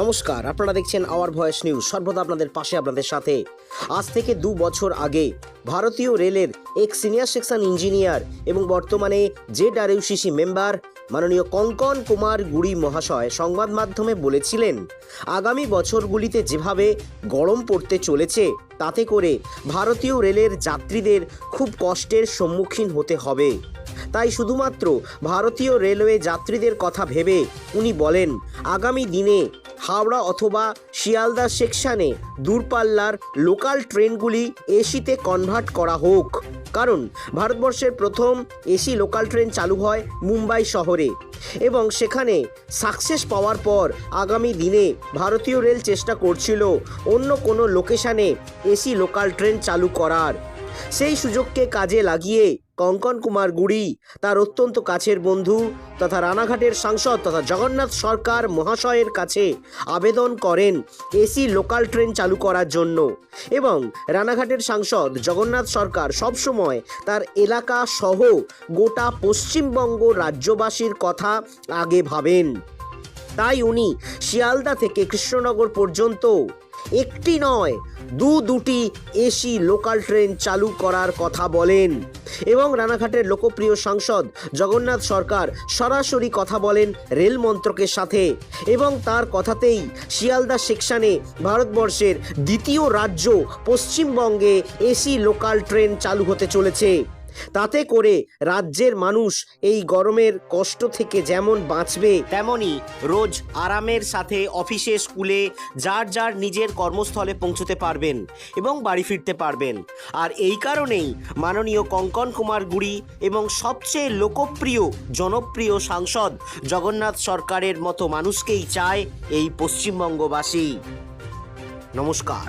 নমস্কার, আপনারা দেখছেন আওয়ার ভয়েস নিউজ সর্বদা আপনাদের পাশে, আপনাদের সাথে। আজ থেকে দু বছর আগে ভারতীয় রেলের এক সিনিয়র সেকশন ইঞ্জিনিয়ার এবং বর্তমানে জেড আর ইউসিসি মেম্বার মাননীয় কঙ্কন কুমার গুড়ি মহাশয় সংবাদ মাধ্যমে বলেছিলেন, আগামী বছরগুলিতে যেভাবে গরম পড়তে চলেছে, তাতে করে ভারতীয় রেলের যাত্রীদের খুব কষ্টের সম্মুখীন হতে হবে। তাই শুধুমাত্র ভারতীয় রেলওয়ে যাত্রীদের কথা ভেবে উনি বলেন, আগামী দিনে হাওড়া অথবা শিয়ালদা সেকশনে দূরপাল্লার লোকাল ট্রেনগুলি এসিতে কনভার্ট করা হোক। কারণ ভারতবর্ষের প্রথম এসি লোকাল ট্রেন চালু হয় মুম্বাই শহরে। এবং সেখানে সাকসেস পাওয়ার পর আগামী দিনে ভারতীয় রেল চেষ্টা করছিল অন্য কোনো লোকেশানে এসি লোকাল ট্রেন চালু করার। সেই সুযোগকে কাজে লাগিয়ে কঙ্কন কুমার গুড়ি, তার অত্যন্ত কাছের বন্ধু তথা রানাঘাটের সাংসদ তথা জগন্নাথ সরকার মহাশয়ের কাছে আবেদন করেন এসি লোকাল ট্রেন চালু করার জন্য। এবং রানাঘাটের সাংসদ জগন্নাথ সরকার সবসময় তার এলাকা সহ গোটা পশ্চিমবঙ্গ রাজ্যবাসীর কথা আগে ভাবেন। তাই উনি শিয়ালদা থেকে কৃষ্ণনগর পর্যন্ত একটি নয়, দু দুটি এসি লোকাল ট্রেন চালু করার কথা বলেন। এবং রানাঘাটের লোকপ্রিয় সাংসদ জগন্নাথ সরকার সরাসরি কথা বলেন রেল মন্ত্রকের সাথে। এবং তার কথাতেই শিয়ালদা সেকশানে ভারতবর্ষের দ্বিতীয় রাজ্য পশ্চিমবঙ্গে এসি লোকাল ট্রেন চালু হতে চলেছে। তাতে করে রাজ্যের মানুষ এই গরমের কষ্ট থেকে যেমন বাঁচবে, তেমনি রোজ আরামের সাথে অফিসে, স্কুলে যার যার নিজের কর্মস্থলে পৌঁছতে পারবেন এবং বাড়ি ফিরতে পারবেন। আর এই কারণেই মাননীয় কঙ্কন কুমার গুড়ি এবং সবচেয়ে লোকপ্রিয়, জনপ্রিয় সাংসদ জগন্নাথ সরকারের মতো মানুষকেই চায় এই পশ্চিমবঙ্গবাসী। নমস্কার।